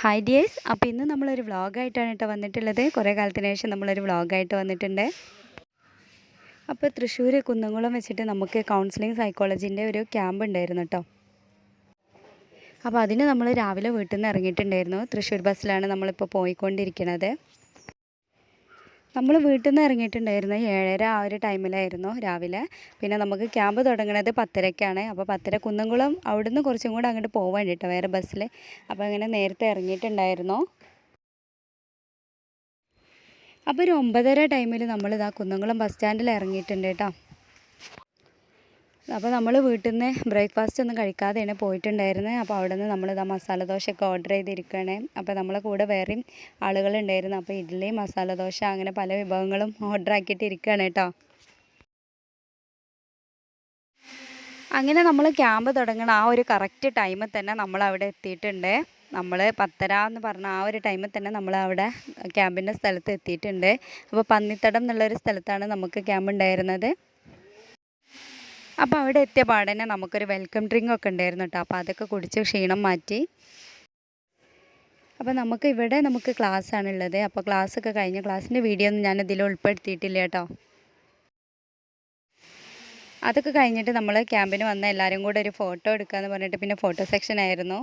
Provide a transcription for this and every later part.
Hi dears അപ്പോൾ ഇന്ന് നമ്മളൊരു വ്ളോഗായിട്ടാണ് കേട്ടോ വന്നിട്ടുള്ളത്. കുറേ കാലത്തിന് ശേഷം നമ്മളൊരു വ്ളോഗായിട്ട് വന്നിട്ടുണ്ട്. അപ്പോൾ തൃശ്ശൂർ കുന്നംകുളം വെച്ചിട്ട് നമുക്ക് കൗൺസിലിംഗ് സൈക്കോളജീന്റെ ഒരു ക്യാമ്പ് ഉണ്ടായിരുന്നു കേട്ടോ അപ്പോൾ അതിന് നമ്മൾ രാവിലെ വീട്ടിൽ നിന്ന് ഇറങ്ങിയിട്ടുണ്ടായിരുന്നു. തൃശ്ശൂർ ബസ്സിലാണ് നമ്മളിപ്പോൾ പോയിക്കൊണ്ടിരിക്കുന്നത് നമ്മൾ വീട്ടിൽ നിന്ന് ഇറങ്ങിയിട്ടുണ്ടായിരുന്നു ഏഴര ആ ഒരു ടൈമിലായിരുന്നു രാവിലെ. പിന്നെ നമുക്ക് ക്യാമ്പ് തുടങ്ങുന്നത് പത്തരയ്ക്കാണ് അപ്പോൾ പത്തര കുന്നംകുളം അവിടുന്ന് കുറച്ചും കൂടെ അങ്ങോട്ട് പോകാൻ കേട്ടോ വേറെ ബസ്സിൽ അപ്പോൾ അങ്ങനെ നേരത്തെ ഇറങ്ങിയിട്ടുണ്ടായിരുന്നു അപ്പോൾ ഒരു ഒമ്പതര ടൈമിൽ നമ്മളിതാ കുന്നംകുളം ബസ് സ്റ്റാൻഡിൽ ഇറങ്ങിയിട്ടുണ്ട് കേട്ടോ അപ്പോൾ നമ്മൾ വീട്ടിൽ നിന്ന് ബ്രേക്ക്ഫാസ്റ്റ് ഒന്നും കഴിക്കാതെയാണ് പോയിട്ടുണ്ടായിരുന്നത് അപ്പോൾ അവിടെ നിന്ന് നമ്മൾ ഇതാ മസാല ദോശയൊക്കെ ഓർഡർ ചെയ്തിരിക്കുകയാണ് അപ്പോൾ നമ്മളെ കൂടെ വേറെയും ആളുകളുണ്ടായിരുന്നു. അപ്പോൾ ഇഡ്ഡലി മസാല ദോശ അങ്ങനെ പല വിഭവങ്ങളും ഓർഡർ ആക്കിയിട്ടിരിക്കുകയാണ് കേട്ടോ. അങ്ങനെ നമ്മൾ ക്യാമ്പ് തുടങ്ങണ ആ ഒരു കറക്റ്റ് ടൈമിൽ തന്നെ നമ്മൾ അവിടെ എത്തിയിട്ടുണ്ട്. നമ്മൾ പത്തര എന്ന് പറഞ്ഞ ആ ഒരു ടൈമിൽ തന്നെ നമ്മൾ അവിടെ ക്യാമ്പിന്റെ സ്ഥലത്ത് എത്തിയിട്ടുണ്ട്. അപ്പോൾ പന്നിത്തടം എന്നുള്ളൊരു സ്ഥലത്താണ് നമുക്ക് ക്യാമ്പ് ഉണ്ടായിരുന്നത്. അപ്പോൾ അവിടെ എത്തിയ പാടന്നെ നമുക്കൊരു വെൽക്കം ഡ്രിങ്ക് ഒക്കെ ഉണ്ടായിരുന്നു കേട്ടോ അപ്പോൾ അതൊക്കെ കുടിച്ച് ക്ഷീണം മാറ്റി. അപ്പോൾ നമുക്ക് ഇവിടെ നമുക്ക് ക്ലാസ് ആണുള്ളത് അപ്പോൾ ക്ലാസ് ഒക്കെ കഴിഞ്ഞ ക്ലാസ്സിന്റെ വീഡിയോ ഒന്നും ഞാൻ ഉൾപ്പെടുത്തിയിട്ടില്ല കേട്ടോ അതൊക്കെ കഴിഞ്ഞിട്ട് നമ്മൾ ക്യാമ്പിന് വന്ന എല്ലാവരും കൂടെ ഒരു ഫോട്ടോ എടുക്കാമെന്ന് പറഞ്ഞിട്ട് പിന്നെ ഫോട്ടോ സെക്ഷൻ ആയിരുന്നു.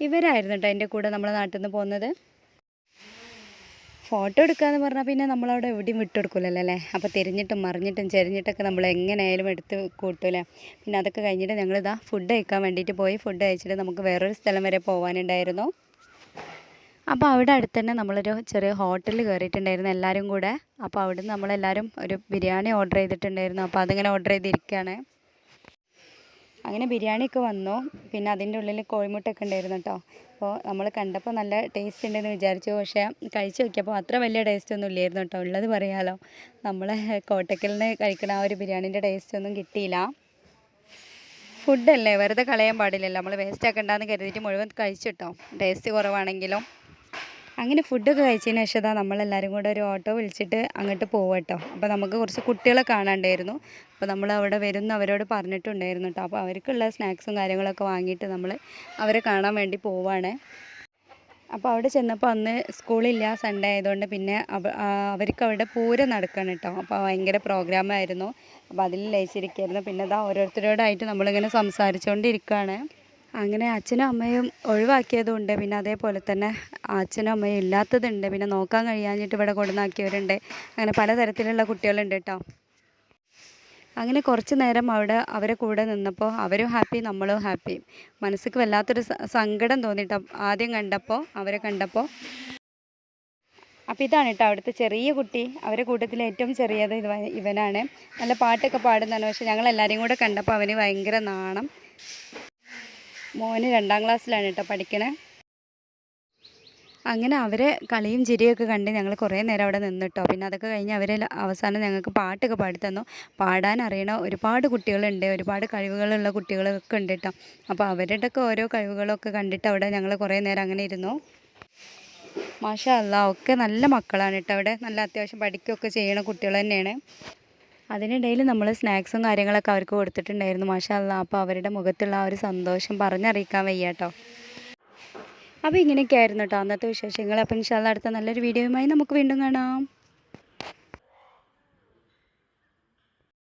ഇവരായിരുന്നു കേട്ടോ എന്റെ കൂടെ നമ്മളെ നാട്ടിൽ നിന്ന് പോകുന്നത്. ഫോട്ടോ എടുക്കാന്ന് പറഞ്ഞാൽ പിന്നെ നമ്മളവിടെ എവിടെയും വിട്ടെടുക്കില്ലല്ലോ അല്ലേ അപ്പോൾ തിരിഞ്ഞിട്ടും മറിഞ്ഞിട്ടും ചെരിഞ്ഞിട്ടൊക്കെ നമ്മൾ എങ്ങനെയായാലും എടുത്ത് കൂട്ടില്ലേ പിന്നെ അതൊക്കെ കഴിഞ്ഞിട്ട് ഞങ്ങളിതാ ഫുഡ് കഴിക്കാൻ വേണ്ടിയിട്ട് പോയി. ഫുഡ് കഴിച്ചിട്ട് നമുക്ക് വേറൊരു സ്ഥലം വരെ പോകാനുണ്ടായിരുന്നു അപ്പോൾ അവിടെ അടുത്ത് തന്നെ നമ്മളൊരു ചെറിയ ഹോട്ടലിൽ കയറിയിട്ടുണ്ടായിരുന്നു എല്ലാവരും കൂടെ. അപ്പോൾ അവിടുന്ന് നമ്മളെല്ലാവരും ഒരു ബിരിയാണി ഓർഡർ ചെയ്തിട്ടുണ്ടായിരുന്നു. അപ്പോൾ അതിങ്ങനെ ഓർഡർ ചെയ്തിരിക്കുകയാണ് അങ്ങനെ ബിരിയാണിയൊക്കെ വന്നു. പിന്നെ അതിന്റെ ഉള്ളിൽ കോഴിമുട്ടൊക്കെ ഉണ്ടായിരുന്നു കേട്ടോ അപ്പോൾ നമ്മൾ കണ്ടപ്പോൾ നല്ല ടേസ്റ്റ് ഉണ്ടെന്ന് വിചാരിച്ചു. പക്ഷേ കഴിച്ചു നോക്കിയപ്പോൾ അത്ര വലിയ ടേസ്റ്റ് ഒന്നും ഇല്ലായിരുന്നു കേട്ടോ ഉള്ളത് പറയാലോ. നമ്മൾ കോട്ടക്കലിന് കഴിക്കണ ആ ഒരു ബിരിയാണീന്റെ ടേസ്റ്റ് ഒന്നും കിട്ടിയില്ല. ഫുഡല്ലേ വെറുതെ കളയാൻ പാടില്ലല്ലോ. നമ്മൾ വേസ്റ്റ് ആക്കണ്ടെന്ന് കരുതിയിട്ട് മുഴുവൻ കഴിച്ചു കേട്ടോ ടേസ്റ്റ് കുറവാണെങ്കിലും. അങ്ങനെ ഫുഡൊക്കെ കഴിച്ചതിന് ശേഷം ഇതാ നമ്മളെല്ലാവരും കൂടെ ഒരു ഓട്ടോ വിളിച്ചിട്ട് അങ്ങോട്ട് പോവട്ടോ അപ്പോൾ നമുക്ക് കുറച്ച് കുട്ടികളെ കാണാണ്ടായിരുന്നു. അപ്പോൾ നമ്മൾ അവിടെ വരുന്ന അവരോട് പറഞ്ഞിട്ടുണ്ടായിരുന്നു കേട്ടോ അപ്പോൾ അവർക്കുള്ള സ്നാക്സും കാര്യങ്ങളൊക്കെ വാങ്ങിയിട്ട് നമ്മൾ അവരെ കാണാൻ വേണ്ടി പോവാണ്. അപ്പോൾ അവിടെ ചെന്നപ്പോൾ അന്ന് സ്കൂളില്ല സൺഡേ ആയതുകൊണ്ട് പിന്നെ അവ അവർക്ക് അവിടെ പൂരം നടക്കണം കേട്ടോ അപ്പോൾ ഭയങ്കര പ്രോഗ്രാമായിരുന്നു അപ്പോൾ അതിൽ ലയിച്ചിരിക്കുകയായിരുന്നു പിന്നെ അതാ ഓരോരുത്തരോടായിട്ട് നമ്മളിങ്ങനെ സംസാരിച്ചുകൊണ്ടിരിക്കുകയാണ് അങ്ങനെ അച്ഛനും അമ്മയും ഒഴിവാക്കിയതുണ്ട്. പിന്നെ അതേപോലെ തന്നെ അച്ഛനും അമ്മയും ഇല്ലാത്തതുണ്ട്. പിന്നെ നോക്കാൻ കഴിയാഞ്ഞിട്ട് ഇവിടെ കൊണ്ടുവന്നാക്കിയവരുണ്ട്. അങ്ങനെ പലതരത്തിലുള്ള കുട്ടികളുണ്ട് കേട്ടോ. അങ്ങനെ കുറച്ച് നേരം അവിടെ അവരെ കൂടെ നിന്നപ്പോൾ അവരും ഹാപ്പി നമ്മളും ഹാപ്പി. മനസ്സിക്ക് വല്ലാത്തൊരു സങ്കടം തോന്നിട്ടോ. ആദ്യം കണ്ടപ്പോൾ അവരെ കണ്ടപ്പോൾ. അപ്പോൾ ഇതാണ് കേട്ടോ അവിടുത്തെ ചെറിയ കുട്ടി. അവരെ കൂട്ടത്തിൽ ഏറ്റവും ചെറിയത് ഇവനാണ്. നല്ല പാട്ടൊക്കെ പാടുന്നതാണ്. പക്ഷേ ഞങ്ങൾ എല്ലാവരെയും കൂടെ കണ്ടപ്പോൾ അവന് ഭയങ്കര നാണം. മോന് രണ്ടാം ക്ലാസ്സിലാണ് കേട്ടോ പഠിക്കണേ. അങ്ങനെ അവരെ കളിയും ചിരിയൊക്കെ കണ്ട് ഞങ്ങൾ കുറേ നേരം അവിടെ നിന്നിട്ടോ പിന്നെ അതൊക്കെ കഴിഞ്ഞ് അവർ അവസാനം ഞങ്ങൾക്ക് പാട്ടൊക്കെ പാടിത്തന്നു പാടാൻ അറിയണ ഒരുപാട് കുട്ടികളുണ്ട് ഒരുപാട് കഴിവുകളുള്ള കുട്ടികളൊക്കെ ഉണ്ട് കേട്ടോ. അപ്പോൾ അവരുടെയൊക്കെ ഓരോ കഴിവുകളൊക്കെ കണ്ടിട്ട് അവിടെ ഞങ്ങൾ കുറേ നേരം അങ്ങനെ ഇരുന്നു. മാഷാ അല്ല ഒക്കെ നല്ല മക്കളാണ് കേട്ടോ അവിടെ. നല്ല അത്യാവശ്യം പഠിക്കുകയൊക്കെ ചെയ്യണ കുട്ടികൾ തന്നെയാണ്. അതിനിടയിൽ നമ്മൾ സ്നാക്സും കാര്യങ്ങളൊക്കെ അവർക്ക് കൊടുത്തിട്ടുണ്ടായിരുന്നു മാഷാ അല്ല. അപ്പോൾ അവരുടെ മുഖത്തുള്ള ആ ഒരു സന്തോഷം പറഞ്ഞറിയിക്കാൻ വയ്യ കേട്ടോ. അപ്പോൾ ഇങ്ങനെയൊക്കെ ആയിരുന്നു കേട്ടോ അന്നത്തെ വിശേഷങ്ങൾ. അപ്പം ഇൻഷാല്ല അടുത്ത നല്ലൊരു വീഡിയോയുമായി നമുക്ക് വീണ്ടും കാണാം.